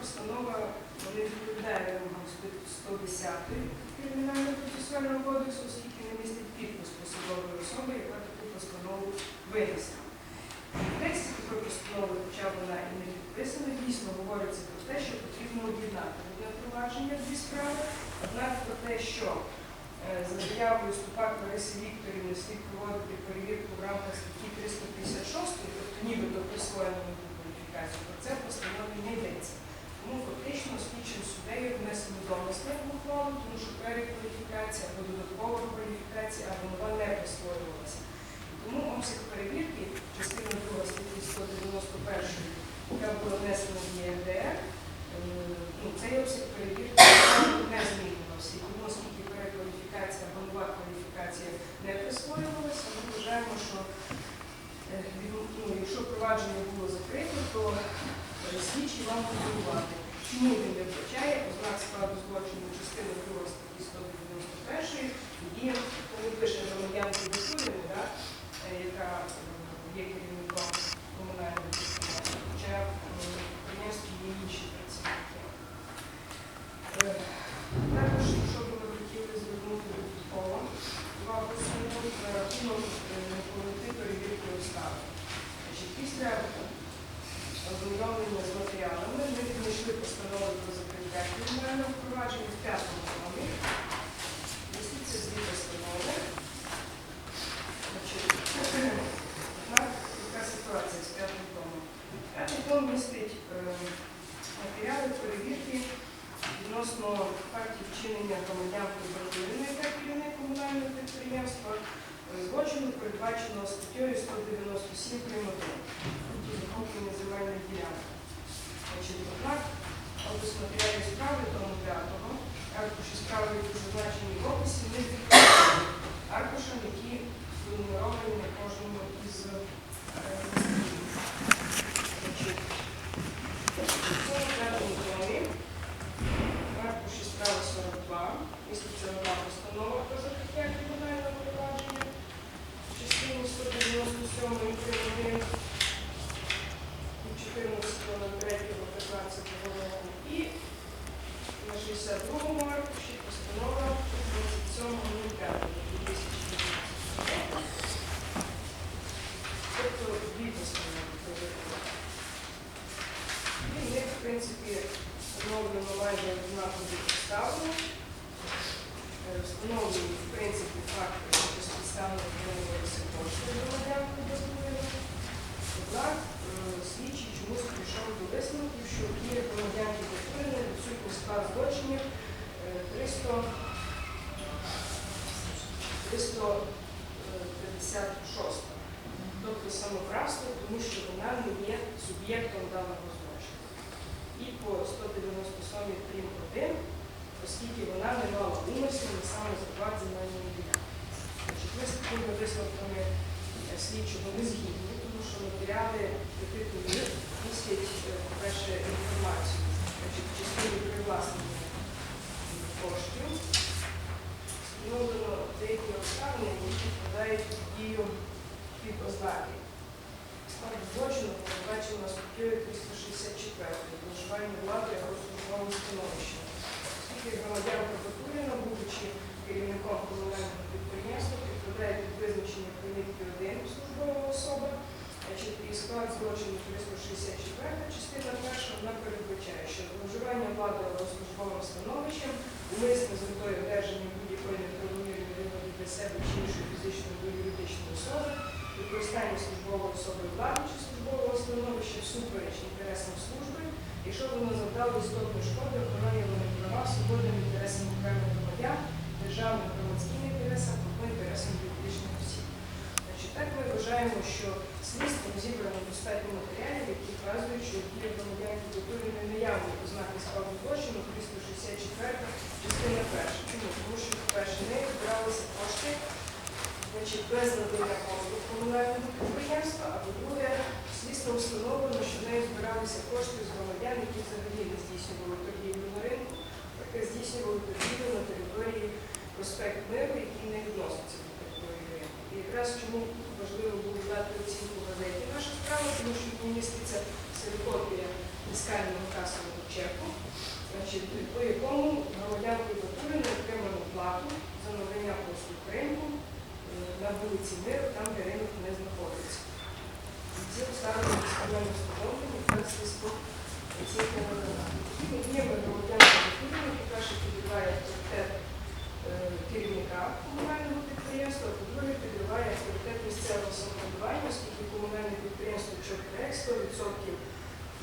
постанова не відповідає вимогам статті 110 Кримінального процесуального кодексу, оскільки не містить підпис посадової особи, яка таку постанову винесла. В тексті такої постанови, хоча вона і не підписана, дійсно говориться про те, що потрібно об'єднати одне провадження дві справи, однак про те, що е, за заявою Ступак Лариси Вікторівни слід проводити перевірку в рамках статті 356, тобто нібито присвоєння кваліфікацію, про це в постанові не йдеться. Тому фактично слідчим домисне в ухвалу, тому що перекваліфікація або додаткова кваліфікація або нова не присвоювалася. Тому обсяг перевірки, частина 2 статті 191, яка була внесена в ЄРДР, е, ну, цей обсяг перевірки не змінювався. Тому, оскільки перекваліфікація або нова кваліфікація не присвоювалася, ми вважаємо, що е, ну, якщо провадження було закрите, то е, слідчий вам подивувати, чому він не вбачає ознак складу злочину частини 2 статті 191 і коли пише громадянки Бутурини, да, е, яка е, є керівником комунальної підприємства, хоча е, підприємстві є інші працівники. Е, Також, якщо б ви хотіли звернути додатково увагу суду на рахунок е, неповноти перевірки обставин. Значить, Після ознайомлення з матеріалами ми віднайшли постанову про закриття кримінального провадження в п'ятому номі. Міститься дві постанови. Значить, одна яка ситуація з п'ятим томом? П'ятий том містить е, матеріали перевірки відносно фактів вчинення громадянки та керівник комунального підприємства е, злочину, передбаченого статтею 197 прим. 1 тобто захоплення земельних ділянок. Однак, опис матеріалів справи тому 5 аркуші справи, які зазначені в описі, не відповідають аркушам, які пронумеровані на кожному із е, листів. Значить, в цьому п'ятому томі аркуші справи 42, міститься нова постанова про закриття кримінального провадження в частині 197 прим. 1 14.03.15 року і на 62-му аркуші постанова 27.05.2015 Тобто дві постанови про закриття. І в них, в принципі, встановлено майже однакові підстави. Е, Встановлені, в принципі, факти, що безпідставно отримувалися кошти громадянки дозволено. Однак е, слідчий чомусь до висновків, що дії громадянки дозволено відсутній склад злочинів е, 300 356. Тобто самоправство, тому що вона не є суб'єктом даного злочину. І по 197 прим. 1, оскільки вона не мала умислу не саме захват земельної ділянки. Ми з такими висновками е, слідчого не згідні, тому що матеріали титулі містять, е, по-перше, інформацію, частині привласнення коштів встановлено деякі обставини, які вкладають дію під ознаки. Склад злочину передбачено статтею 364 зловживання влади або службовим становищем. Оскільки громадянка Батуріна, будучи керівником комунального підприємства, підпадає під визначення примітки 1 службова особа, значить, і склад злочину 364 частина перша, вона передбачає, що зловживання влади або службовим становищем умисне з метою одержання будь-якої неправомірної вигоди для себе чи іншої фізичної або юридичної особи, використання службової особи влади чи службового становища всупереч інтересам служби, якщо воно завдало істотної шкоди охоронюваних права, свободним інтересам окремих громадян, державним громадським інтересам або інтересам юридичних осіб. Так ми вважаємо, що слідством зібрано достатньо матеріалів, які вказують, що дія громадянки культури не наявні ознаки складу злочину 364 частина перша. Чому? Тому що, по-перше, не збиралися кошти значить, без надання послуг комунального підприємства, а по-друге, слідство встановлено, що в неї збиралися кошти з громадян, які взагалі не здійснювали торгівлю на ринку, таке здійснювали торгівлю на території проспект Миру, який не відноситься до території ринку. І якраз чому дати оцінку газеті наша справа, тому що тут міститься ксерокопія фіскального касового чеку, значить, по якому громадянки Батурина отримали плату за надання послуг ринку е, на вулиці Миру, там, де ринок не знаходиться. Обставини достеменно встановлені та в зв'язку цих Такими діями громадянка Батурина, по-перше, підбиває авторитет е, керівника комунального підприємства, по-друге, підриває авторитет місцевого самоврядування, оскільки комунальне підприємство «Чопрек» 100%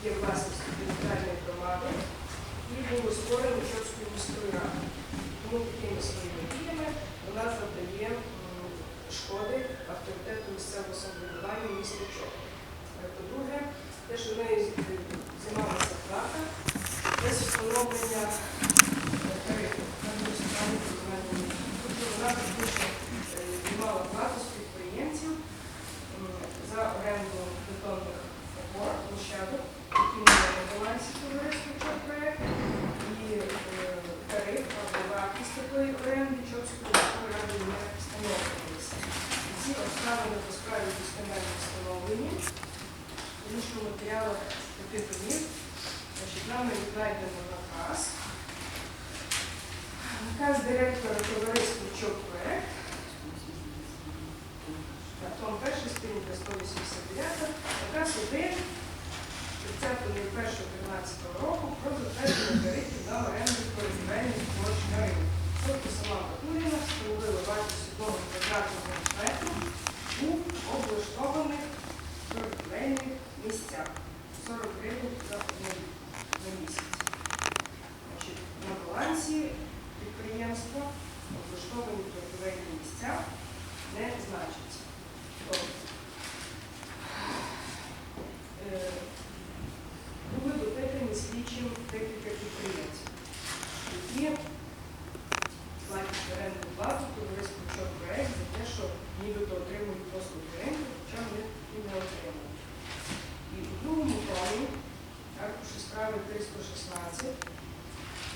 є власністю територіальної громади і було створено Чопською міською радою. Тому такими своїми діями вона завдає шкоди авторитету місцевого самоврядування міста Чоп. Е, По-друге, те, що в неї займалася плата, без встановлення е, місця. Тобто вона фактично е, знімала плату з підприємців м, за оренду бетонних опор, площадок, які не є на балансі товариства «Чоппроект», і е, тариф або вартість такої оренди Чопської міської ради не встановлювалися. Ці обставини по справі достеменно встановлені. В іншому матеріалах титулів, значить, нами віднайдено наказ. Наказ директора товариства «Чоппроект», так, том перший, сторінка 189, наказ 1 30.01.13 року про затвердження тарифів на оренду торгівельних площ на ринку. Тобто сама Батуріна встановила вартість одного квадратного метру у облаштованих торгівельних місцях. 40 гривень за один за місяць. Значить, на балансі підприємства облаштовані торгівельні місця не значиться. Тобто, е, були допитані слідчим декілька підприємців, які платять оренду плату товариству «Чоппроект» за те, що нібито отримують послуги ринку, хоча вони і не отримують. І у другому томі, аркуші справи 316,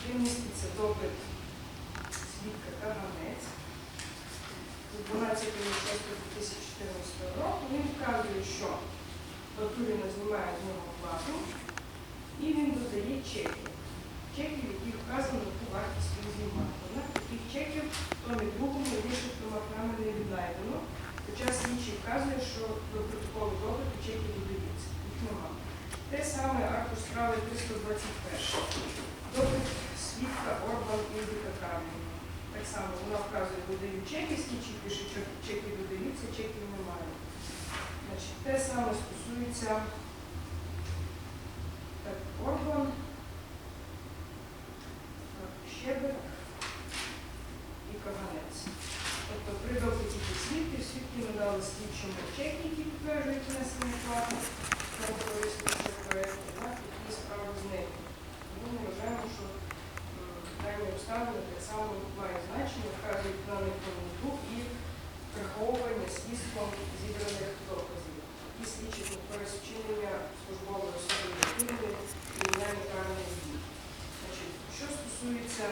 де міститься допит свідка Каганець, 12.06.2014 року, він вказує, що Батуріна знімає з нього плату, і він додає чеки. Чеки, яких вказано, яку вартість він знімає. Таких чеків в томі другому і більше томах не віднайдено. Хоча слідчий вказує, що до протоколу допиту чеки додаються. Їх немає. Те саме аркуш справи 321. Допит свідка Орбан Індіка Карміна. Так само вона вказує, додають чеки, слідчий що чеки додаються, чеків немає. Значить, те саме стосується так, Орбан, так, Щебет і Каганець. Тобто при допиті до свідків, свідки надали слідчому чеки, які підтверджують внесення плати на що проєкту, однак такі справи зникли. Тому ми вважаємо, що м, дані обставини так само мають значення, вказують на неповноту і приховування слідством зібраних доказів. І свідчить на користь вчинення службової особи дитини кримінальної карної дії. Значить, що стосується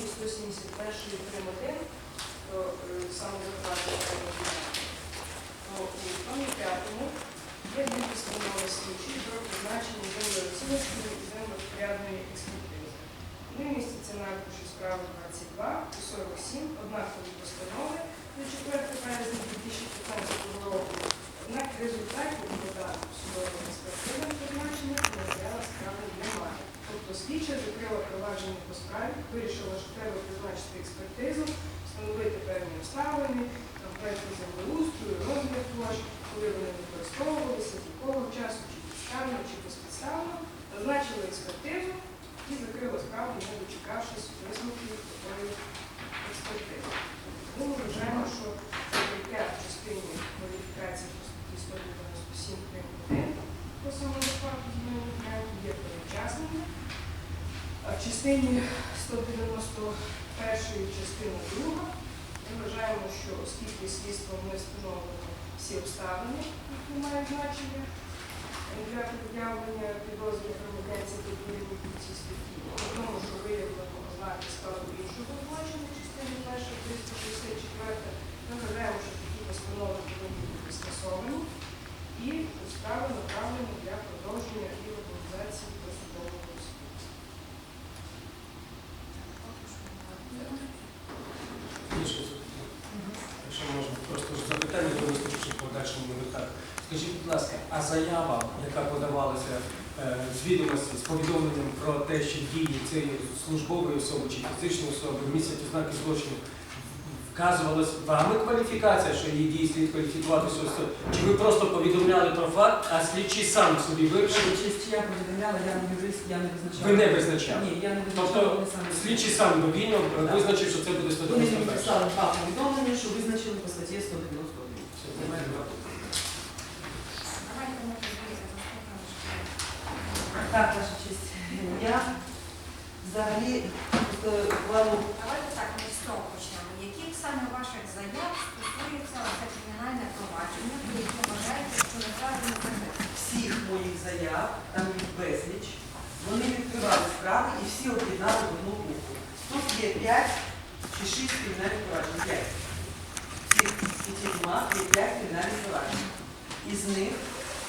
статті 171 прим. 1, то е, саме закладення то у тому п'ятому є дві постанови слідчі про призначення землеоціночної і землепорядної експертизи. Вони містяться на аркуші справи 22 і 47, однакові постанови на 4 березня 2015 року. Однак результатів додатку судового експертизи призначення матеріала справи немає. Тобто слідча закрила провадження по справі, вирішила, що треба призначити експертизу, встановити певні обставини, там проекти землеустрою, розмір площ, коли вони використовувалися, з якого часу, чи підставно, чи безпідставно, назначила експертизу і закрила справу, не дочекавшись висновків такої експертизи. Тому ми вважаємо, що закриття в частині модифікації по статті 197 прим. 1 по самозахвату земельних ділянок є а в частині 191 частини 2 ми вважаємо, що оскільки слідством не встановлено всі обставини, які мають значення для пред'явлення підозри громадянця підвірені в цій статті, при тому, що виявлено ознаки складу іншого злочину, частини 1 364, ми вважаємо, що такі постанови повинні бути скасовані і справи направлені для першому так. Скажіть, будь ласка, а заява, яка подавалася е, з відомості з повідомленням про те, що дії цієї службової особи чи фізичної особи містять ознаки злочину, вказувалась вами кваліфікація, що її дії слід кваліфікуватися ось? Чи ви просто повідомляли про факт, а слідчий сам собі вирішив? Честь, я повідомляла, я не юрист, я не визначала. Ви не визначали? Ні, я не визначала. Тобто вони самі. слідчий сам довільно визначив, що це буде Вони 191. мені писали два повідомлення, що визначили по статті 191. Все, немає два. Давайте ми тоді заступимо. Так, ваша честь. Я взагалі ухвалу Давайте так, ми з того почнемо. Яких саме ваших заяв стосується це кримінальне провадження, про яке вважаєте, що неправильно закрите? всіх моїх заяв, там їх безліч, вони відкривали справи і всі об'єднали в одну купу. Тут є 5 чи 6 кримінальних проваджень. 5. Цих цих є 5 кримінальних проваджень. Із них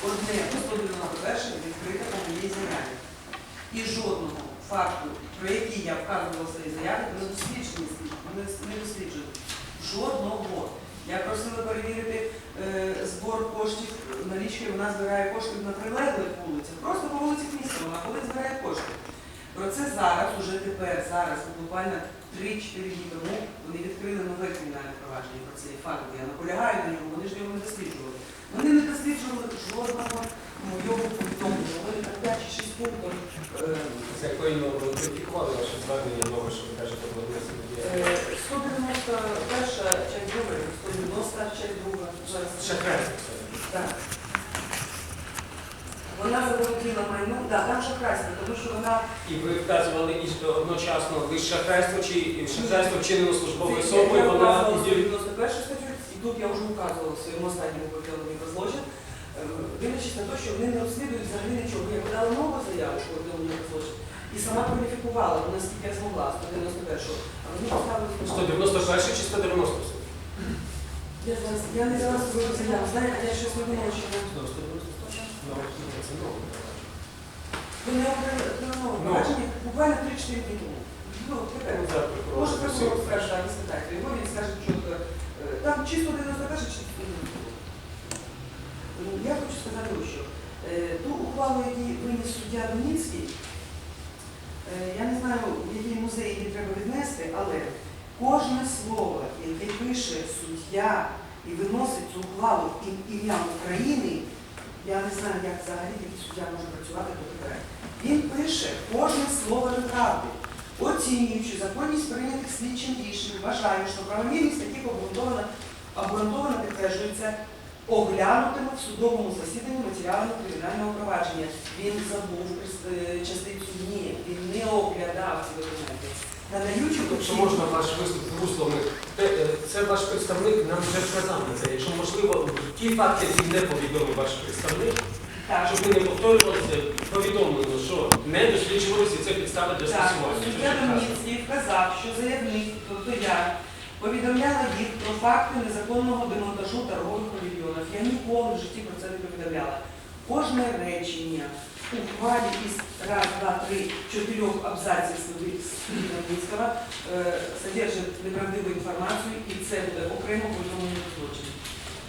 одне по 191 відкрите по моїй заяві. І жодного факту, про який я вказувала в своїй заяві, не досліджений, не досліджений. Жодного. Я просила перевірити е, збор коштів налічки, вона збирає кошти на прилеглих вулицях. Просто по вулицях міста вона ходить збирає кошти. Про це зараз, уже тепер, зараз, буквально 3-4 дні тому, вони відкрили нове кримінальне провадження про цей факт. Я наполягаю на ньому, вони ж його не досліджували. Вони не досліджували жодного моєго повідомлення. Вони так 5 чи 6 пунктів. е, З якої норми ви кваліфікували ваше звернення нове, що ви кажете, про внесення дії? Е, 191 часть друга, 190 часть друга. Зараз Шахрайство це. Так. Вона заволоділа майном, так, там шахрайство, тому що вона І ви вказували і що одночасно лише шахрайство чи шахрайство вчинено службовою Це особою, вона вказувала індиві- 91 статтю, і тут я вже указувала в своєму останньому повідомленні про злочин, Е, дивлячись на те, що вони не розслідують взагалі нічого. Я подала нову заяву про повідомлення про злочин і сама кваліфікувала, ну, наскільки я змогла, 191 а вони поставили 191 чи 190? Я зараз, я не взяла свою заяву, знаєте, я щось не думала, що Ну, 190. Ну, це нове. Вони окремо Ну. бачення буквально 3-4 дні тому. Ну. Ну, Може, прокурор скаже, так, не спитайте його, він скаже чітко. е, Там чисто 91 чи 190. Ну, Я хочу сказати, що е, ту ухвалу, яку виніс суддя Доніцький, е, я не знаю, в який музей її треба віднести, але кожне слово, яке пише суддя і виносить цю ухвалу ім- ім'ям України, я не знаю, як взагалі суддя може працювати до тепер. Він пише кожне слово неправди. Оцінюючи законність прийнятих слідчим рішень, вважаю, що правомірність таких обґрунтовано, обґрунтовано підтверджується оглянутими в судовому засіданні матеріалами кримінального провадження. Він забув е, частицю ні, він не оглядав ці документи. Надаючи Якщо можна ваш виступ руслами, е, це ваш представник нам вже сказав на це. Якщо можливо, ті факти, які не повідомив ваш представник, так, щоб ми не повторювалися, повідомлено, що не досліджувалися це підстави для скасування. суддя Домніцький вказав, що заявник, тобто я, повідомляла їх про факти незаконного демонтажу торгових павільйонів. Я ніколи в житті про це не повідомляла. Кожне речення у із раз, два, три, чотирьох абзаців судді Домніцького е, содержить неправдиву інформацію і це буде окремо повідомлення про злочин.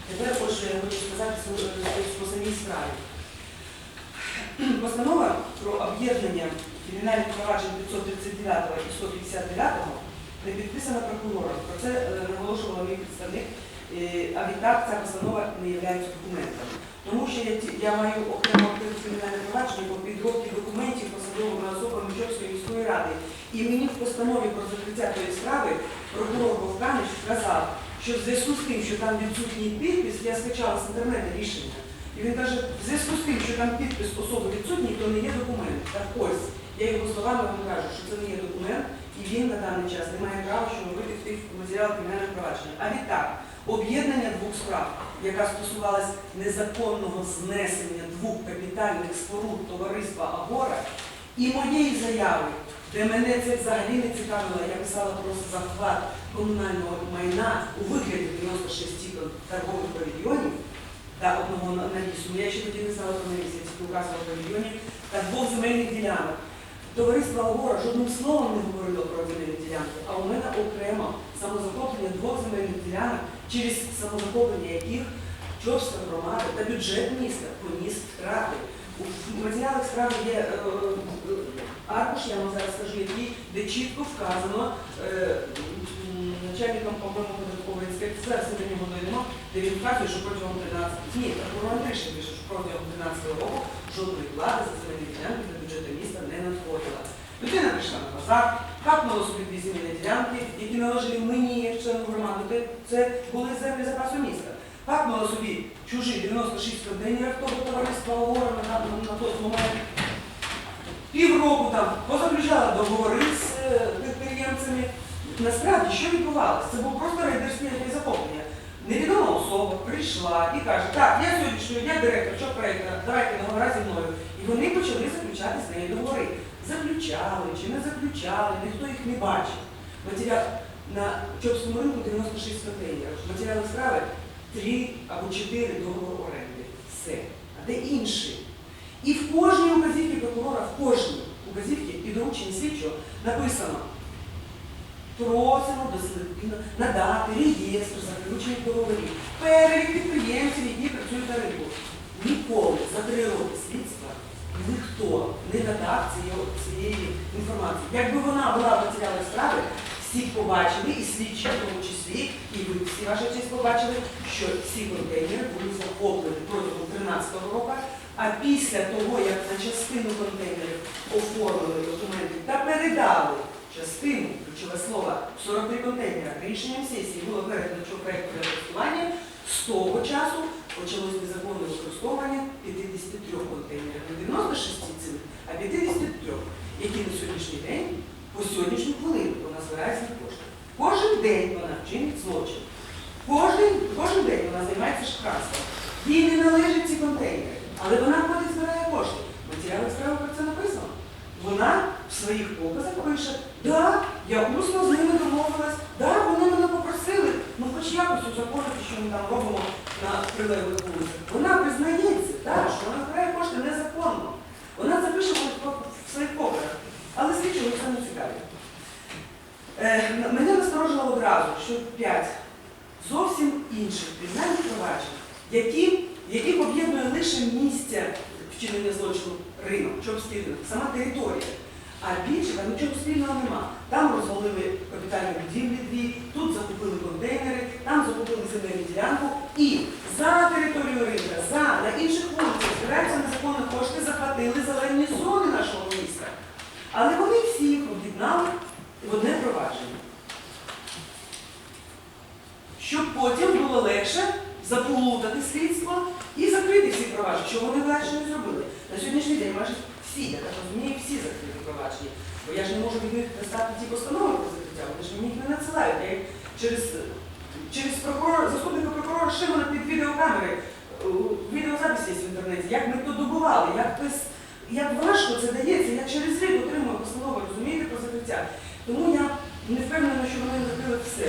Тепер отже, я хочу сказати е, по самій справі. Постанова про об'єднання кримінальних проваджень 539 і 159 не підписана прокурором. Про це е, наголошувала мій представник. Е, А відтак ця постанова не є документом. Тому що я, я маю окремо кримінальне провадження по підробці документів посадовими особами Чопської міської ради. І мені в постанові про закриття тої справи прокурор Богданич вказав, що в зв'язку з тим, що там відсутній підпис, я скачала з інтернету рішення. І він каже, в зв'язку з тим, що там підпис особи відсутній, то не є документ. Так ось, я його словами вам кажу, що це не є документ, і він на даний час не має права встановити в тих матеріалах кримінального провадження. А відтак, об'єднання двох справ, яка стосувалась незаконного знесення двох капітальних споруд товариства Агора, і моєї заяви, де мене це взагалі не цікавило, я писала про захват комунального майна у вигляді 96 типів торгових павільйонів, та одного на- навісу. Я ще тоді не знала про навіс, я тільки указувала павільйонів та двох земельних ділянок. Товариство Агора жодним словом не говорило про земельні ділянки, а у мене окремо самозахоплення двох земельних ділянок, через самозахоплення яких Чопська громада та бюджет міста поніс втрати. У матеріалах справи є е, е, аркуш, я вам зараз скажу, який, де чітко вказано е, начальником, по-моєму, податкової інспекції, нього дійдемо, де він вказує, що протягом 13 ні, прокурор пише, що протягом 13 року жодної плати за земельні ділянки до бюджету міста не надходила. Людина прийшла на базар, капнула собі дві земельні ділянки, які належали мені, як члену громади, це були землі запасу міста. Капнула собі чужі 96 контейнерів того товариства ООР на, на, на той момент. Півроку там позаключала договори з е, підприємцями. Насправді, що відбувалося? Це був просто рейдерське захоплення. Невідома особа прийшла і каже, так, я сьогоднішнього дня директор, що проєктора, давайте договора зі мною. І вони почали заключати з нею договори. Заключали чи не заключали, ніхто їх не бачив. Матеріал на Чопському ринку 96 контейнерів. Матеріали справи 3 або 4 договори оренди. Все. А де інші? І в кожній указівці прокурора, в кожній указівці і дорученні слідчого написано просимо дослідно надати реєстр заключених договорів, перелік підприємців, які працюють на ринку. Ніколи за три роки слідства ніхто не надав цієї, інформації. Якби вона була в матеріалах справи, всі побачили, і слідчі в тому числі, і ви всі ваша честь побачили, що ці контейнери були захоплені протягом 13 року, а після того, як на частину контейнерів оформили документи та передали частину, ключове слово, 43 контейнера, рішенням сесії було передано проєкту для користування, з того часу почалось незаконне використовування 53 контейнерів. Не 96 цілих, а 53, які на сьогоднішній день, по сьогоднішню хвилину вона збирає свої кошти. Кожен день вона вчинить злочин. Кожен, кожен день вона займається шахрайством. Їй не належать ці контейнери, але вона ходить збирає кошти. Матеріали справи про це написано. Вона своїх показах пише, да, я усно з ними домовилась, да, вони мене попросили, ну хоч якось узаконити, що ми там робимо на прилеглих вулицях. Вона признається, да, що вона збирає кошти незаконно. Вона це пише в своїх показах. Але слідчого це не цікавить. Е, мене насторожило одразу, що п'ять зовсім інших кримінальних проваджень, які, яких об'єднує лише місце вчинення злочину ринок, ринок, сама територія. А більше там нічого спільного нема. Там розвалили капітальні будівлі дві, тут закупили контейнери, там закупили земельну ділянку. І за територію ринка, за на інших вулицях збираються незаконні кошти, захватили зелені зони нашого міста. Але вони всі їх об'єднали в одне провадження. Щоб потім було легше заплутати слідство і закрити всі провадження, що вони далі не зробили. На сьогоднішній день майже всі, я так розумію, всі закриті провадження. Бо я ж не можу від них достати ті постанови про закриття, вони ж мені їх не надсилають. Я їх через, через прокурора, заступника прокурора Шимона під відеокамери, е, відеозапис є в інтернеті, як ми то добували, як, без, як важко це дається, я через рік отримую постанови, розумієте, про закриття. Тому я не впевнена, що вони закрили все.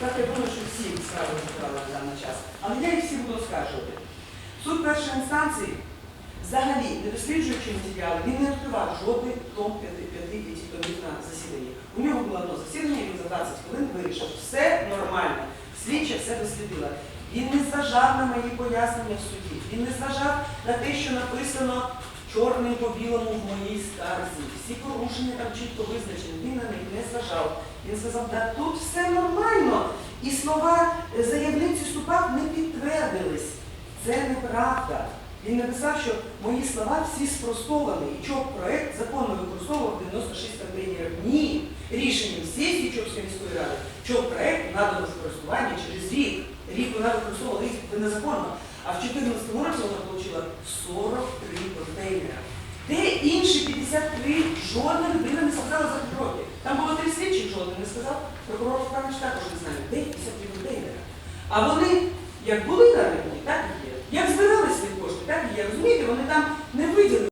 Так я думаю, що всі справи закрили на даний час. Але я їх всі буду оскаржувати. Суд першої інстанції, взагалі, не досліджуючи матеріали, він не відкривав жодний том 5 томів на засіданні. У нього було одне засідання, він за 20 хвилин вирішив, все нормально, слідча все дослідила. Він не зважав на мої пояснення в суді, він не зважав на те, що написано чорним по білому в моїй скарзі. Всі порушення там чітко визначені, він на них не зважав. Він сказав, да тут все нормально. І слова е, заявниці Ступак не підтвердились. Це неправда. Він написав, що мої слова всі спростовані, і чок проект законно використовував 96 контейнерів. Ні. Рішенням сесії Чопської міської ради чок проект надано в через рік. Рік вона використовувала їх незаконно. А в 2014 році вона отримала 43 контейнери. Де інші 53 жодна людина не сказала за три. Там було три слідчих, жоден не сказав. Прокурор Павлович також не знає, де 53 контейнери. А вони як були на так і є. Як збирали свої кошти, так я розумію, вони там не виділені.